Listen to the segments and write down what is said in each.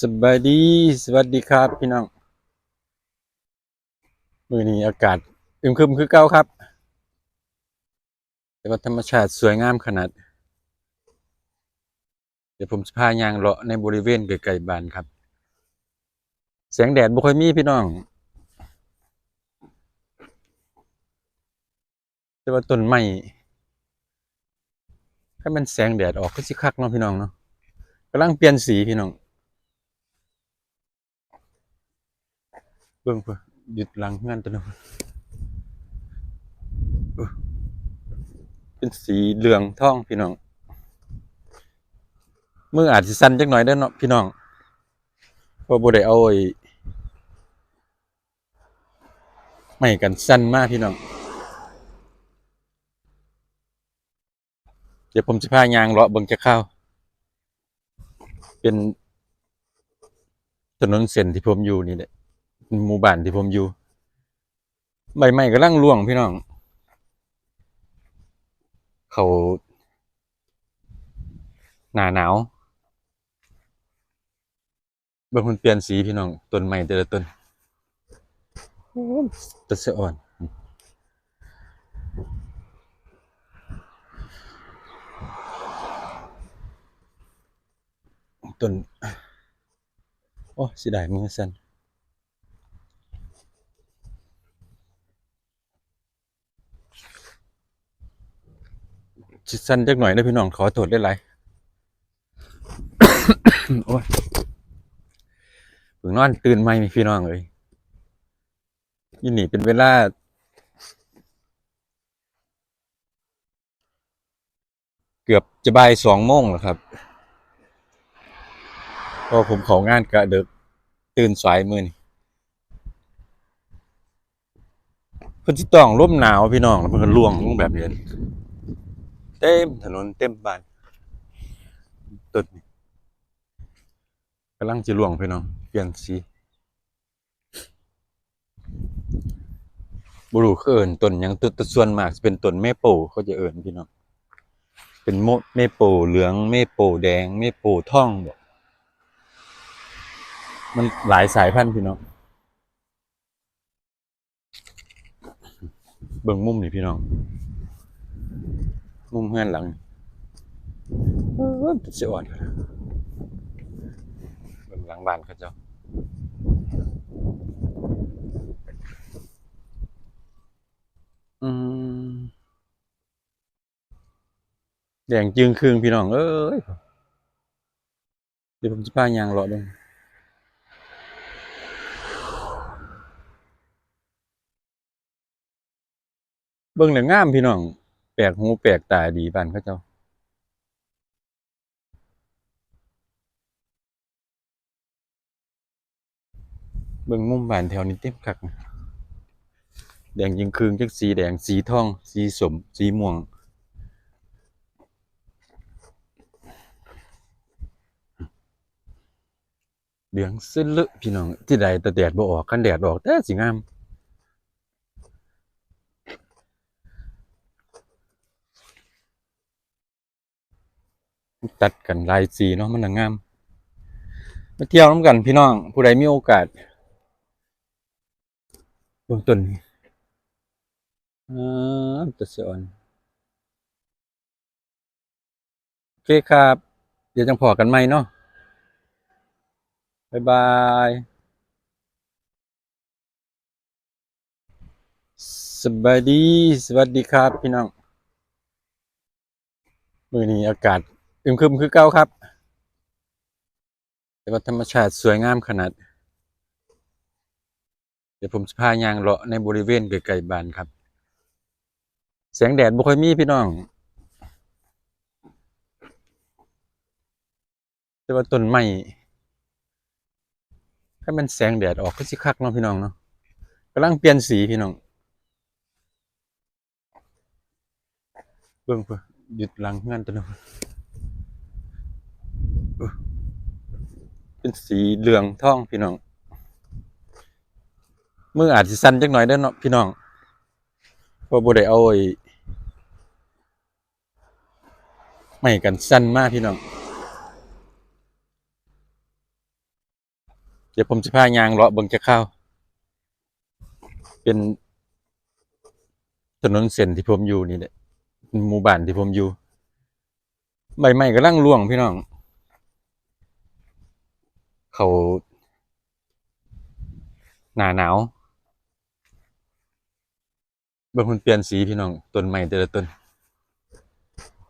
สบายดีสวัสดีครับพี่น้องมือนี้อากาศอึมครึมคือเก่าครับ แต่ว่าธรรมชาติสวยงามขนาด เดี๋ยวผมจะพายางเลาะในบริเวณใกลๆบ้านครับ แสงแดดบ่ค่อยมีพี่น้อง แต่ว่าต้นไม้ถ้ามันแสงแดดออกก็สิคักเนาะพี่น้องเนาะกำลังเปลี่ยนสีพี่น้อง เบิ่งเพื่อหยุดหลังงานตัวนึงเป็นสีเหลืองทองพี่น้องเมื่ออาจสิสั่นจักหน่อยเด้เนาะพี่น้องเพราะบ่ได้เอาไอ้ไม่กันสั่นมากพี่น้อง เดี๋ยวผมจะพายางเลาะเบิ่งจะเข้า เป็นถนนเส้นที่ผมอยู่นี่แหละ หมู่บ้านที่ผมอยู่ ใบไม้กำลังร่วงพี่น้อง เขาหนาหนาวบิ่งมันเปลี่ยนสีพี่น้องต้นไม้แต่ละต้นตัดสอ่อนต้นโอ้สิได้มือสั่น ชิดสั้นจักหน่อยนะพี่น้องขอโทษได้หลายโอ้ยเพิ่งนอนตื่นใหมพี่น้องเลยยี่นี่เป็นเวลาเกือบจะบ่ายสองโมงแล้วครับเพราะผมของงานกะเดึกตื่นสายมือนี่เพิ่นสิต้องร่มหนาวพี่น้องแล้วมันก็ล่วงลงแบบนี้ เต็มถนนเต็มบ้านต้นนี้กำลังจะล่วงพี่น้องเปลี่ยนสีบรูเขาเอิญต้นยังต้นต้นส่วนมากจะเป็นต้นเมโปเขาจะเอิญพี่น้องเป็นโมเมโปเหลืองเมโปแดงเมโปท่องบอกมันหลายสายพันธุ์พี่น้องเบิ่งมุมนี่พี่น้อง มุมเฮือนหลังเออเสีอ่อนเบิ่งหลังบ้านเขาเจ้าอืมแดงจึงครึ่งพี่น้อง เอ้ย เดี๋ยวผมจะพายางเลาะเบิ่งเบิ่งแล้วงามพี่น้อง แปลกหูแปลกตาดีบ้านเขาเจ้าเบิ่งมุมบ้านแถวนี้เต็มคักแดงยิงคืงจักสีแดงสีทอง สีสมสีม่วงเหลืองซึ้นลึพี่น้องที่ใดแต่แดดบ่ออกคันแดดออกแต่สิงาม ตัดกันลายสีเนาะมันน่ะงามมาเที่ยวน้ำกันพี่น้องผู้ใดมีโอกาสเบื้องต้นนี่อ่าตัดเสะอ่อนโอเคครับ เดี๋ยวจังพอกันใหม่เนาะบ๊ายบายสบายดี สวัสดีครับพี่น้อง มือนี้อากาศ อึมครึมคือเก่าครับ แต่ว่าธรรมชาติสวยงามขนาด เดี๋ยวผมจะพายางเลาะในบริเวณใกลๆบ้านครับ แสงแดดบ่ค่อยมีพี่น้อง แต่ว่าต้นไม้ถ้ามันแสงแดดออกก็สิคักเนาะพี่น้องเนาะกำลังเปลี่ยนสีพี่น้องเบิ่งเพื่อหยุดหลังงานตัวนึง เป็นสีเหลืองทองพี่น้องมืออาจสิสั่นจักหน่อยเด้เนาะพี่น้องเพราะบ่ได้เอาไอ้ไม่กันสั่นมากพี่น้อง เดี๋ยวผมจะพายางเลาะเบิ่งจะเข้า เป็นถนนเส้นที่ผมอยู่นี่แหละหมู่บ้านที่ผมอยู่ ใบไม้กำลังร่วงพี่น้อง เขาหนาหนาวบิ่งมันเปลี่ยนสีพี่น้องต้นไม้แต่ละต้น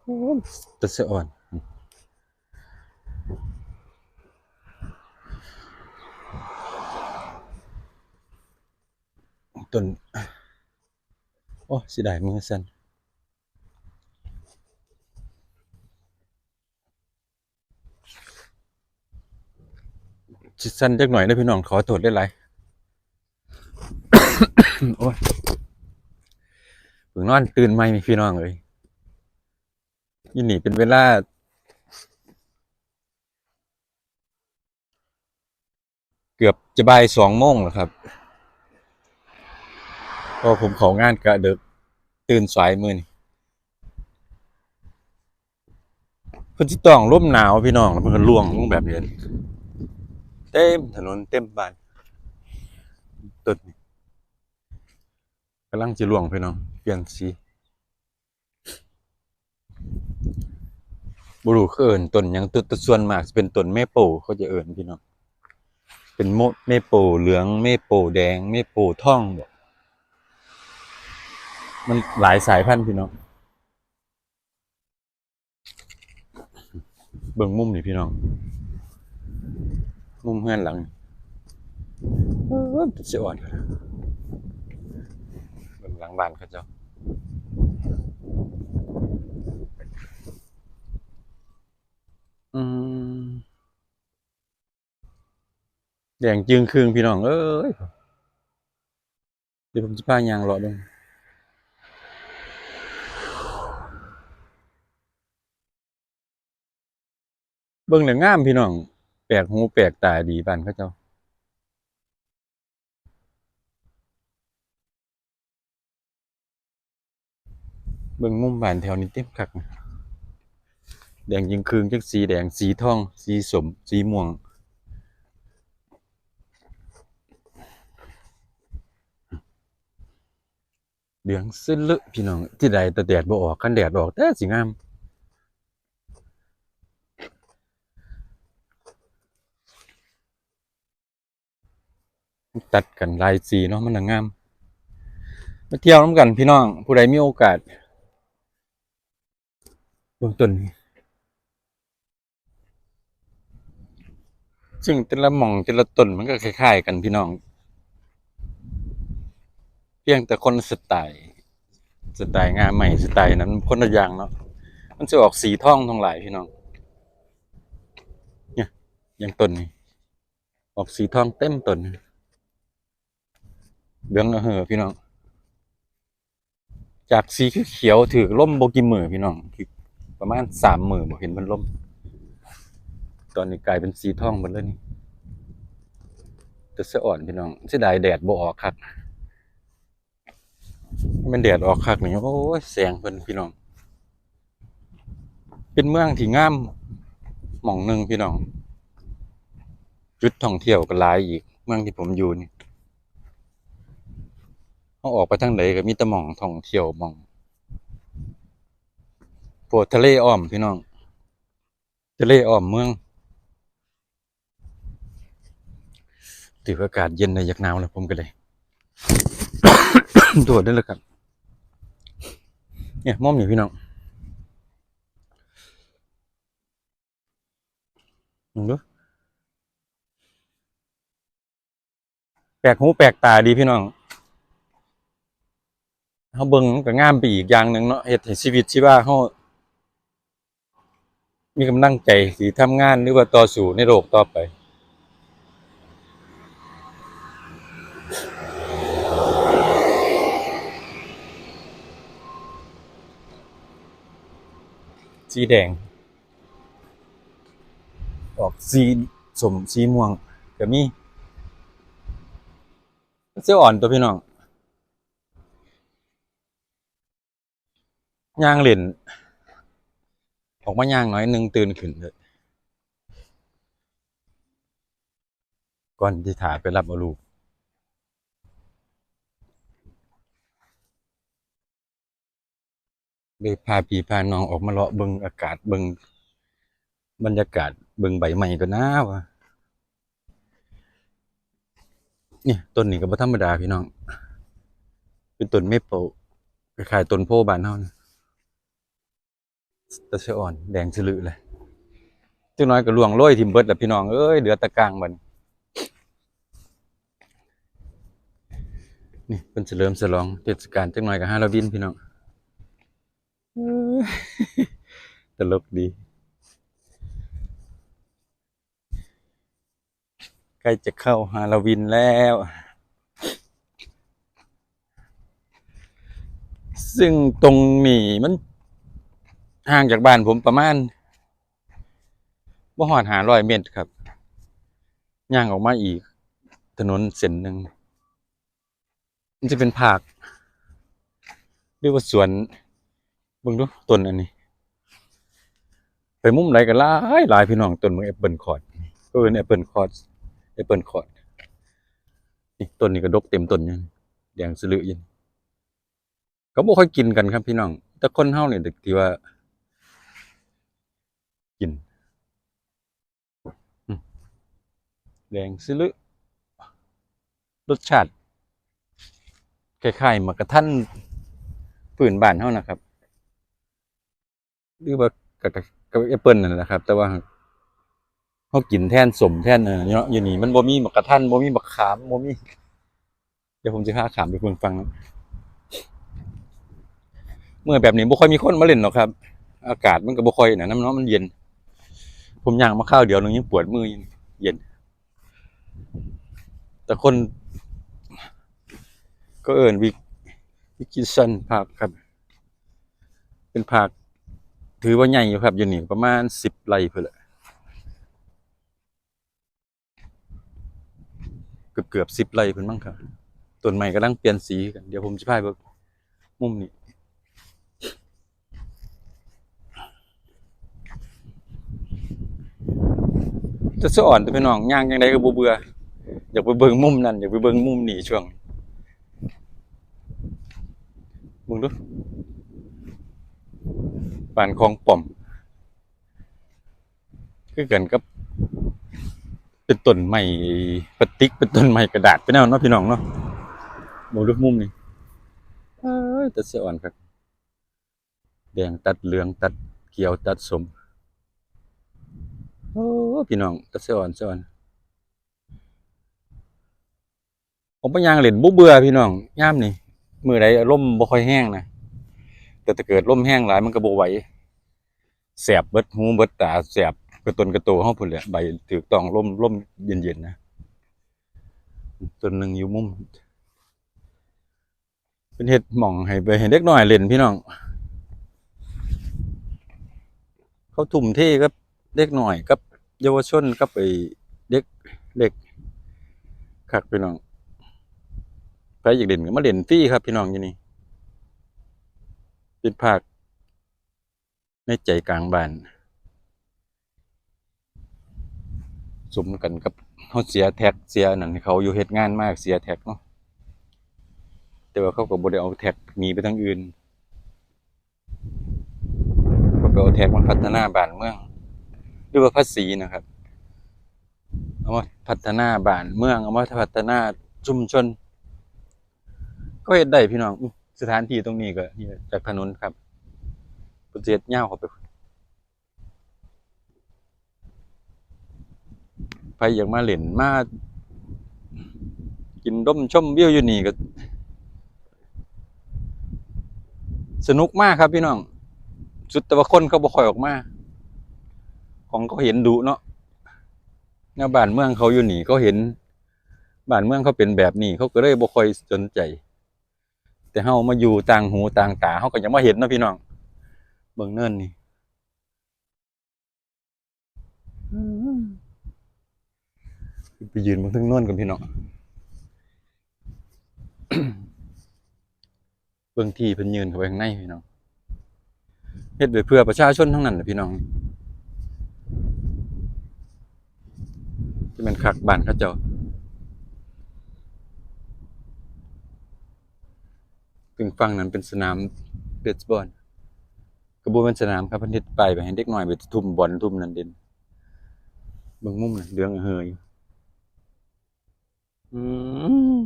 โอ้ยตัดเสอ่อนต้นโอ้เสิได้มือสั่น สิสั่นจักหน่อยนะพี่น้องขอโทษได้หลยโอ้ยเพิ่งนอนตื่นใหม่นี่พี่น้องเอ้ยยี่นี่เป็นเวลาเกือบจะบ่ายสองโมงแล้วครับเพอผมของานกะเดึกตื่นสายมือนี่เพิ่นสิต้องร่มหนาวพี่น้องแล้วเพิ่นก็ล่วงลงแบบนี้ เต็มถนนเต็มบ้านต้นนี่กำลังจะล่วงพี่น้องเปลี่ยนสีบ่รู้คือเอิ้นต้นยังต้นแต่ส่วนมากเป็นต้นเมโปลเขาจะเอิ้นพี่น้องเป็นโมเมโปลเหลืองเมโปลแดงเมโปลทองบ่มันหลายสายพันธุ์พี่น้องเบิ่งมุมนี่พี่น้อง มุมเฮือนหลังเอเป็นสิอ่อนเบิ่งหลังบ้านเขาเจ้าอืมแดงจึงคืงพี่น้อง เอ้ย เดี๋ยวผมจะพายางเลาะเบิ่งเบิ่งแล้วงามพี่น้อง ปลกหูแปลกตาดีบ้านเขาเจ้าเบิ่งมุมบ้านแถวนี้เต็มคักแดงยิงคืงจักสีแดงสีทอง สีสม สีม่วงเหลืองซึ้นเลอะพี่น้องที่ใดแต่แดดบ่ออกคันแดดออกแต่สิงาม ตัดกันลายสีเนาะมันน่ะงามมาเที่ยวน้ำกันพี่น้อง ผู้ใดมีโอกาสเบื้องต้นนี้ซึ่งแต่ละหม่องแต่ละต้นมันก็คล้ายๆกันพี่น้อง เพียงแต่คนสไตล์สไตล์งานใหม่สไตล์นั้นคนละอย่างเนาะมันจะออกสีทองทองหลายพี่น้อง เนี่ยอย่างต้นนี้ ออกสีทองเต็มต้น เหลืองระเหอพี่น้อง จากสีเขียวถือล่มโบกิมือพี่น้องประมาณสามหมือบ่เห็นมันล่ม ตอนนี้กลายเป็นสีทองหมดแล้วนี่แต่เสอ่อนพี่น้องเสียดายแดดบ่ออกคักมันแดดออกคักนี่โอ้ยแสงเพิ่นพี่น้อง เป็นเมืองที่งามหม่องหนึ่งพี่น้องจุดท่องเที่ยวก็หลายอีก เมืองที่ผมอยู่นี่ เขาออกไปทางไหนก็มีต่หม่องท่องเที่ยวมองพวกทะเลอ้อมพี่น้อง ทะเลอ้อมเมืองถืออากาศเย็นในอยากหนาวแล้วผมก็เลยโดดได้เลยครับ เนี่ยม่อมอยู่พี่น้องลองดูแปลกหูแปลกตาดีพี่น้อง เขาเบิ่งมันก็งามไปอีกอย่างหนึ่งเนาะเฮ็ดให้ชีวิตชีวาเขามีกำลังใจสิทำงานหรือว่าต่อสู้ในโลกต่อไปสีแดง ออกสีสมสีม่วงก็มีเสื้ออ่อนตัวพี่น้อง ย่างเล่น ออกมาย่างหน่อยหนึ่งตื่นขึ้นเลยก่อนที่ถาไปรับเอาลูกได้พาพี่พาน้องออกมาเลาะเบิงอากาศเบิงบรรยากาศเบิงใบใหม่ก็น่าวะเนี่ยต้นนี้ก็บ่ธรรมดาพี่น้อง เป็นต้นเมเปิลคล้ายๆต้นโพธิ์บ้านเฮานะ ตะเชอ่อนแดงฉลือเลยจังน้อยก็ล่วงโรยทิ่มเบิดแล้วพี่น้องเอ้ยเหลือแตะกลางบัดนี่เพิ่นเฉลิมฉลองเทศกาลจังน้อยก็ฮาโลวีนพี่น้องเอ้ยตลกดีใกล้จะเข้าฮาโลวีนแล้ว ซึ่งตรงนี้มัน ห่างจากบ้านผมประมาณบ่หอดหาร้อยเมตรครับ ย่างออกมาอีก ถนนเส้นหนึ่งมันจะเป็นภาคเรียกว่าสวนเบิ่งดูต้นอันนี้ ไปมุมไหนก็หลายหลายพี่น้องต้นเมืองแอปเปิลคอร์ดก็เป็นแอปเปิลคอร์ดแอปเปิลคอร์ดนี่ต้นนี้ก็ดกเต็มต้นยังแดงสลือยังเขาบ่ค่อยกินกันครับพี่น้อง แต่คนเฮาเนี่ยที่ว่า กินอืม แดงสลือรสชาติคล้ายๆมากระทันปืนบ้านเฮานะครับหรือว่ากับกับแอปเปิลนั่นแหละครับ แต่ว่าเขากินแทนสมแทนเออเนาะอยู่นี่มันบ่มีบักกระทันบ่มีบักขามบ่มีเดี๋ยวผมจะพาขามไปเพิ่งฟังนะเมื่อแบบนี้บ่ค่อยมีคนมาเล่นหรอกครับ อากาศมันก็บ่ค่อยนะน้ำเนาะมันเย็น ผมย่างมาข้าวเดียวนึงยังปวดมือเย็น แต่คน ก็เอิ้นวิกวิกิซันภาคครับ เป็นภาคถือว่าใหญ่อยู่ครับอยู่นี่ประมาณสิบไร่เพื่อแหละเกือบเกือบสิบไร่เพิ่อนมั้งครับต้นใหม่กำลังเปลี่ยนสีกัน เดี๋ยวผมจะพายบมุมนี้ จะสะอ่อนแต่พี่น้องย่างยังไงก็บ่เบื่ออยากไปเบิ่งมุมนั้นอยากไปเบิ่งมุมนี้ช่วงมึงดูปานคลองป่อมคือกันกับ เป็นต้นไม้พลาสติกเป็นต้นไม้กระดาษไปแนวเนาะพี่น้องเนาะมองดูมุมนี่เอ้ยตัดเสียอ่อนครับแดงตัดเหลืองตัดเขียวตัดสม โอ้พี่น้องตัดเสียอ่อนเสียอ่อนผมไปยางเล่นบ่เบื่อพี่น้องย่ามนี่มือใดอารมบ่ค่อยแห้งนะแต่ถ้าเกิดลมแห้งหลายมันก็บ่ไหวแสบเบิดหูเบิดตาแสบกระตุนกระโตเฮาพุ่นแหละใบถูกต้องลมลมเย็นๆนะต้นหนึ่งอยู่มุมเป็นเฮ็ดหม่องให้ไปให้เด็กน้อยเล่นพี่น้อง เขาทุ่มเทกับ เด็กหน้อยกับเยาวชนกับไอ้เด็กเล็กคักพี่น้องใครอยากเล่นก็มาเล่นฟรีครับพี่น้องอยู่นี่เป็นภาคในใจกลางบ้านสมกันกับเขาเสียแท็กเสียนั่นเขาอยู่เฮ็ดงานมากเสียแท็กเนาะแต่ว่าเขาก็บ่ได้เอาแท็กหนีไปทางอื่นเขาก็เอาแท็กมาพัฒนาบ้านเมือง หรือว่าภาษีนะครับ เอามาพัฒนาบ้านเมือง เอามาพัฒนาชุมชน ก็เฮ็ดได้พี่น้องสถานที่ตรงนี้ก็จากถนนครับเพิ่นสิเฮ็ดยาเข้าไปใครอยากมาเล่นมา กินร่มชมวิวอยู่นี่ก็สนุกมากครับพี่น้อง สุดแต่ว่าคนเขาบ่ค่อยออกมา ของเขาเห็นดุเนาะแนวบ้านเมืองเขาอยู่หนีเขาเห็นบ้านเมืองเขาเป็นแบบนี้ เขาก็เลยบ่ค่อยสนใจ แต่เฮามาอยู่ต่างหูต่างตาเฮาก็ยังมาเห็นนะพี่น้องเบิ่งเนินนี่ไปยืนบนทึงนินกันพี่น้องเบิ่งที่เพิ่นยืนเข้าไปข้างในพี่น้องเฮ็ดไว้เพื่อประชาชนทั้งนั้นนะพี่น้อง ที่มันคักบานเขาเจ้าถึงฟังนั้นเป็นสนามเบสบอลกระบวนเป็นสนามครับพันธิตไปไปเห็นเด็กหน่อยไปทุ่มบอลทุ่มนันเด่นบางมุมนะเดืองเฮยอืม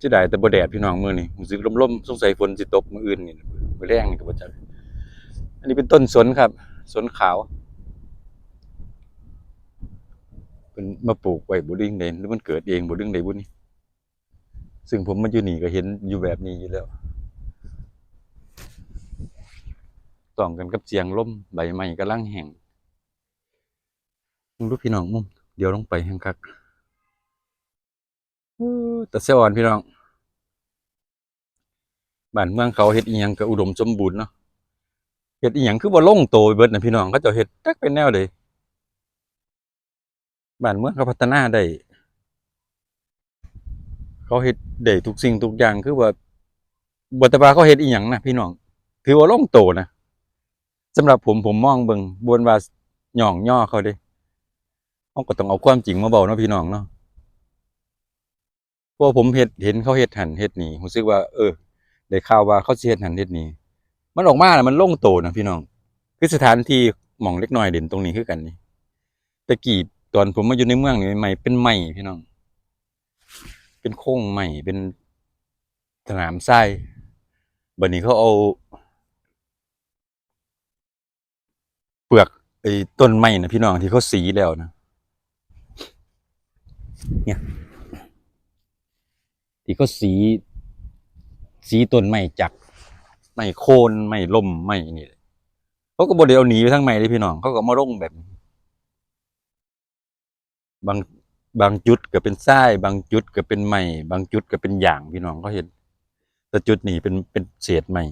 จะได้แต่บดแดดพี่น้องมือนี่รู้สึกลมๆสงสัยฝนจะตกมื้ออื่นนี่มื้แรงนี่ก็บ่จัอันนี้เป็นต้นสนครับ สนขาว เป็นมาปลูกไว้บ่ดึงใดหรือมันเกิดเองบ่ดึงใดบุนี่ซึ่งผมมาอยู่นี่ก็เห็นอยู่แบบนี้อยู่แล้วต้องกันกับเสียงลมใบไม้กำลังแห้งมึงดูพี่น้องมุมเดี๋ยวลงไปแห้งคักแต่เสียอ่อนพี่น้องบ้านเมืองเขาเฮ็ดอีหยังก็อุดมสมบูรณ์เนาะเฮ็ดอีหยังคือบ่ลงโตไปเบิดนะพี่น้องเขาจ้าเฮ็ดจักเป็นแนวใด บ้านเมืองเขาพัฒนาได้เขาเฮ็ดได้ทุกสิ่งทุกอย่างคือว่าบ่แต่ว่าเขาเฮ็ดอีหยังนะพี่น้อง ถือว่าลงโตนะสำหรับผมผมมองเบิ่งบนว่าหย่องย่อเขาเด้เฮาก็ต้องเอาความจริงมาเว้าเนาะพี่น้องเนาะพราะว่าผมเฮ็ดเห็นเขาเฮ็ดหันเฮ็ดนี่รู้สึกว่า เออได้ข่าวว่าเขาสิเฮ็ดหันเฮ็ดนี่มันออกมาแล้วมันลงโตนะพี่น้อง คือสถานที่หม่องเล็กน้อยเด่นตรงนี้คือกันนี่ตะกี้ ตอนผมมาอยู่ในเมืองนี่ใหม่เป็นใหม่พี่น้อง เป็นโค้งใหม่เป็นสนามทรายบัดนี้เขาเอา เปลือกไอ้ต้นไม้นะพี่น้องที่เขาสีแล้วนะ เนี่ย ที่เขาสี สีต้นไม้จากไม้โคนไม้ล่มไม้นี่เขาก็บ่ได้เอหนีไปทั้งไม้เลยพี่น้องเขาก็มาลงแบบนี้ บางบางจุดก็เป็นทรายบางจุดก็เป็นไม้บางจุดก็เป็นหยางพี่น้องก็เห็น แต่จุดนี้เป็นเป็นเศษไม้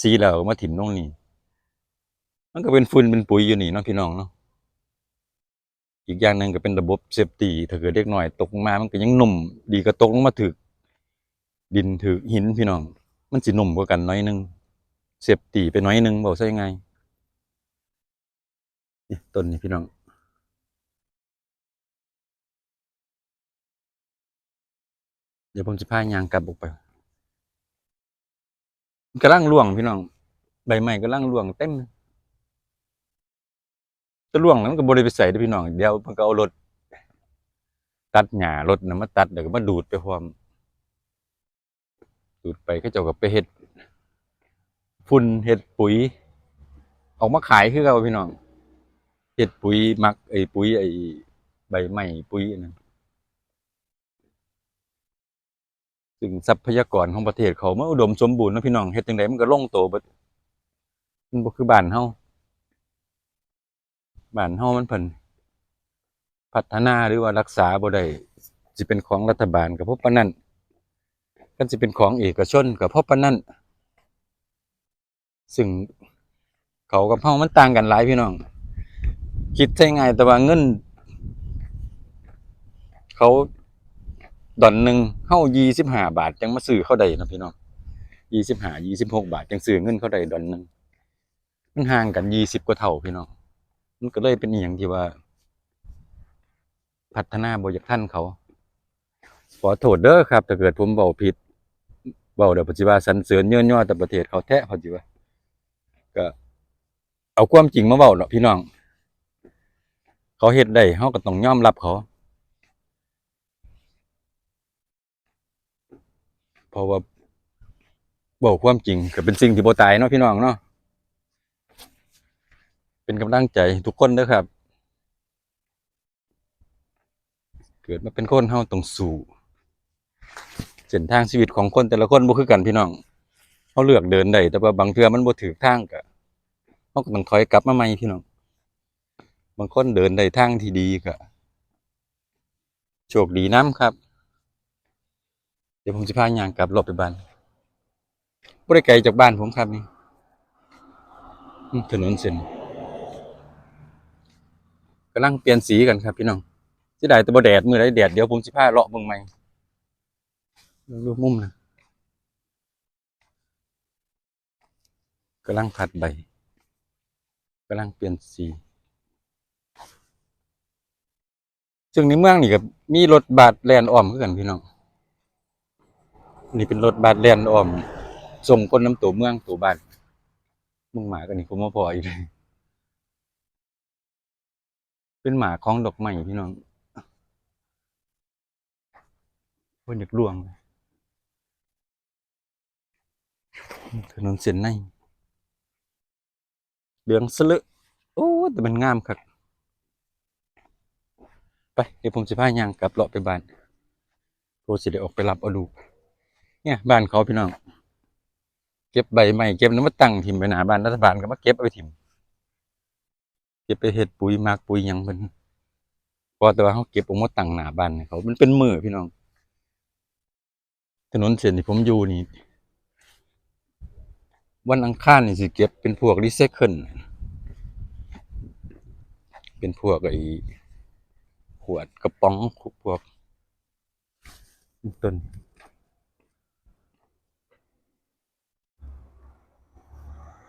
สีแล้วเอามาถิ่มตรงนี้มันก็เป็นฝุ่นเป็นปุ๋ยอยู่นี่เนาะพี่น้องเนาะอีกอย่างหนึ่งก็เป็นระบบเซฟตี้ถ้าเกิดเด็กหน่อยตกมามันก็ยังนุ่มดีก็ตกลงมาถึก ดินถึกหินพี่น้อง มันสินุ่มกว่ากันน้อยนึงเซฟตี้ไปน้อยนึงบอกซะยังไงต้นนี้พี่น้อง เดี๋ยวผมจะพายางกลับออกไปมันกำลังร่วงพี่น้อง ใบไม้กำลังร่วงเต็มจะร่วงแล้วมันก็บริไปใส่ด้พี่น้อง เดี๋ยวมันก็เอารถตัดหญ้ารถนะมาตัดเดี๋ยวก็มาดูดไปพร้อม ดูดไปก็เจ้าก็ไปเฮ็ดฝุ่นเฮ็ดปุ๋ย ออกมาขายคือเก่าพี่น้องเฮ็ดปุ๋ยมักไอ้ปุ๋ยไอ้ใบไม้ปุ๋ยอันนั้ ถึงทรัพยากรของประเทศเขาเมันอุดมสมบูรณ์นะพี่น้องเฮ็ดจังไดมันก็ลงโตบมันบ่คือบ้านเฮาบ้านเฮามันเพิ่นพัฒนาหรือว่ารักษาบ่ได้สิเป็นของรัฐบาลก็เพราะปานนั้นกันสิเป็นของเอกชนก็เพราะปานนั้นซึ่งเขากับเฮามันต่างกันหลายพี่น้อง คิดใช่ง่ายแต่ว่าเงิน เขา ดอนหนึ่งเฮายี่สิบห้าบาท จังมาซื้อเข้าได้นะพี่น้องยี่สิบห้ายี่สิบหกบาท จังซื้อเงินเข้าได้ดอนหนึ่งมันห่างกันยี่สิบกว่าเท่าพี่น้องมันก็เลยเป็นอย่างที่ว่า พัฒนาบอยากท่านเขา ขอโทษเด้อครับถ้าเกิดผมเบาผิดเบาเดี๋ยวปัจจุบันสรรเสริญเยื่นย่อแต่ประเทศเขาแท้เขาจิว่าก็เอาความจริงมาเบาเนาะพี่น้อง เขาเฮ็ดได้เขาก็ต้องยอมรับเขา เพราะว่าบอกความจริงก็เป็นสิ่งที่โบตายเนาะพี่น้องเนาะเป็นกำลังใจทุกคนเด้อครับ เกิดมาเป็นคนเฮาต้องสู้เส้นทางชีวิตของคนแต่ละคนบ่คือกันพี่น้องเฮาเลือกเดินได้แต่ว่าบางเทื่อมันบ่ถูกทางก็เฮาก็ต้องถอยกลับมาใหม่พี่น้องบางคนเดินได้ทางที่ดีก็โชคดีนํครับ เดี๋ยวผมสิพาย่างกลับรอบไปบ้านบ่ได้ไกลจากบ้านผมครับนี่ถนนเส้นกำลังเปลี่ยนสีกันครับพี่น้องสิได้แต่บ่แดดมือใดแดดเดี๋ยวผมสิพาเลาะเบิ่งใหม่ดูมุมนะกำลังผัดใบกำลังเปลี่ยนสีซึ่งในเมืองนี่ก็มีรถบาดแลนอ้อมคือกันพี่น้อง นี่เป็นรถบัสแล่นอ้อมส่งคนน้ำตัวเมืองตัวบ้านมึงหมากันนี่ผมมาพออีกเลยเป็นหมาของดอกไม้พี่น้องคนอยากล่วงเลยถนนเส้นในเหลืองสลึโอ้แต่มันงามครับไปเดี๋ยวผมจะพายางกลับเลาะไปบ้านโทรสิได้ออกไปรับเอาลูก เนี่ยบ้านเขาพี่น้อง เก็บใบไม้เก็บน้ำมาตั้งถิ่มไปหนาบ้านรัฐบาลก็มาเก็บไปถิ่มเก็บไปเฮ็ดปุ๋ยมากปุ๋ยยังเป็นพอแต่ว่าเขาเก็บออกมาตั้งหนาบ้านเขา มันเป็นมือพี่น้อง ถนนเส้นที่ผมอยู่นี่ วันอังคารนี่สิเก็บเป็นพวกรีไซเคิลเป็นพวกไอ้ขวดกระป๋องพวกต้น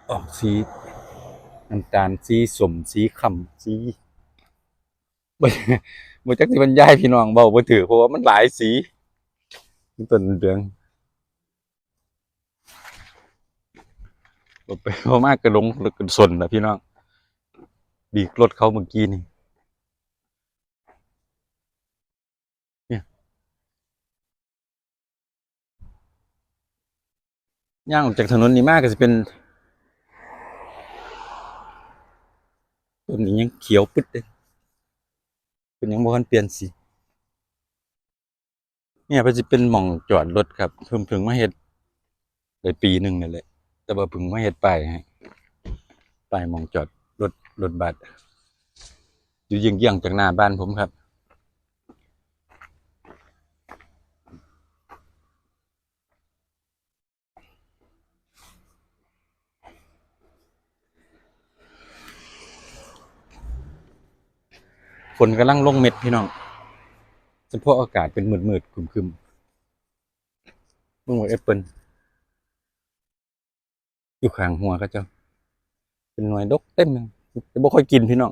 ออกสีน้ำตาลสีสมสีคำสีบ่บ่จักสิบรรยายพี่น้องเบาบ่ถือเพราะว่ามันหลายสีมันต้นเหลืองบ่ไปพอมากก็หลงแล้วก็สนนะพี่น้องบีกรถเขาเมื่อกี้นี่เนี่ยย่างออกจากถนนนี่มากก็จะเป็น ต้นนี้ยังเขียวปึ๊ดเลยเป็นยังบ่ทันเปลี่ยนสีเนี่ยเพิ่นสิเป็นหม่องจอดรถครับเพิ่งผึ่งมาเห็ดเลยปีหนึ่งนี่แหละแต่ว่าพึ่งมาเห็ดไปฮะไปหม่องจอดรถรถบัสอยู่เยี่ยงๆจากหน้าบ้านผมครับ ฝนกำลังลงเม็ดพี่น้องเฉพาะอากาศเป็นมืดๆครึมๆเบิ่งว่าแอปเปิลอยู่ข้างหัวเขาเจ้า เป็นหน่วยดกเต็มเลยแต่บ่ค่อยกินพี่น้อง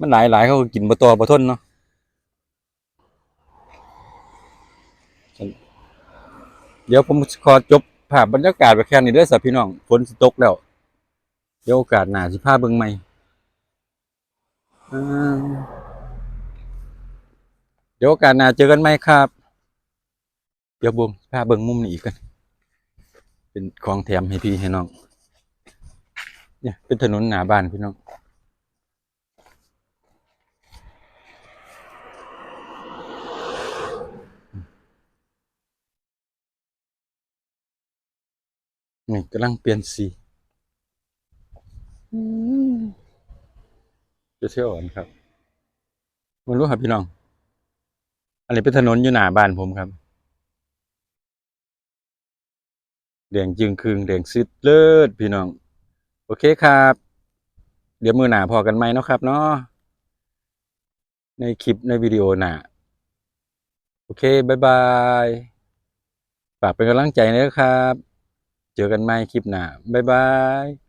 มันหลายหลายเขาก็กินบ่ต่อบ่ทนเนาะเดี๋ยวผมขอจบภาพบรรยากาศไปแค่นี้เด้อสับพี่น้องฝนสิตกแล้ว เดี๋ยวโอกาสหน้าสิพาเบิ่งใหม่ เดี๋ยวโอกาสหน้าเจอกันไหมครับ เดี๋ยวบุมพาเบิ่งมุมนี้อีกกัน เป็นของแถมให้พี่ให้น้อง เนี่ย เป็นถนนหนาบ้านพี่น้องนี่กำลังเปลี่ยนสี จะเที่ยวอ่อนครับไม่รู้ครับพี่น้อง อันนี้เป็นถนนอยู่หน้าบ้านผมครับแดงจึงคืงแดงซิดเลิศพี่น้อง โอเคครับ เดี๋ยวมือหนาพอกันไหมเนาะครับเนาะในคลิปในวิดีโอหนาโอเคบายบายฝากเป็นกำลังใจนะครับ เจอกันใหม่คลิปหน้าบายบาย